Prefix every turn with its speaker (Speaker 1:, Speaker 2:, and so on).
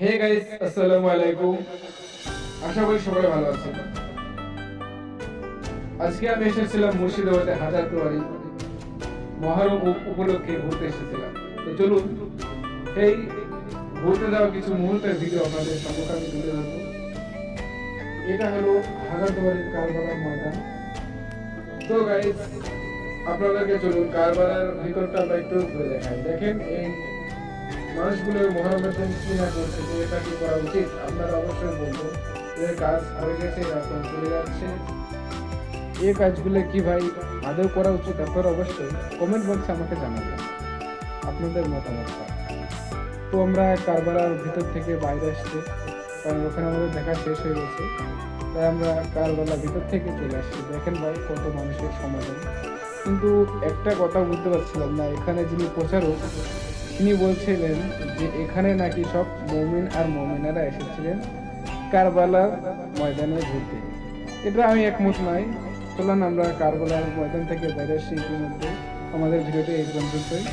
Speaker 1: Hey guys আসসালামু আলাইকুম আশা করি সবাই ভালো আছেন। আজকে আমি এসেছিলাম মুর্শিদাবাদে হাজার দুয়ারি মহরম উপলক্ষে ঘুরতে এসেছিলাম। তো চলুন, এই ঘুরতে যাওয়া কিছু মুহূর্তের ভিডিও আপনাদের সম্মুখে আমি তুলে ধরবো। এটা হলো হাজার দুয়ারির কারবালার ময়দান। তো গাইস আপনাদেরকে চলুন, কারবালার ভিতরটা আমরা একটু ঘুরে দেখাই। দেখেন এই মানুষগুলো মহানগর কি না করছে যে এটা কি করা উচিত? আপনারা অবশ্যই বলব এদের কাজ হয়ে গেছে এখন চলে যাচ্ছে? এই কাজগুলো কি ভাই আদৌ করা উচিত? আপনারা অবশ্যই কমেন্ট বক্সে আমাকে জানাবেন। আপনাদের মতামতটা তো আমরা কারবালার ভিতর থেকে বাইরে আসছি, কারণ ওখানে আমাদের দেখা শেষ হয়ে গেছে। তাই আমরা কারবালার ভিতর থেকে চলে আসছি। দেখেন ভাই কত মানুষের সমাগম। কিন্তু একটা কথা বুঝতে পারছিলাম না, এখানে যিনি প্রচারক তিনি বলছিলেন যে এখানে নাকি সব মমিন আর মমিনারা এসেছিলেন কারবালার ময়দানে ঘুরতে। এটা আমি একমত নয়। চলুন আমরা কারবালার ময়দান থেকে বাইরে আসছি ইতিমধ্যে। আমাদের ভিডিওটি এই পর্যন্তই।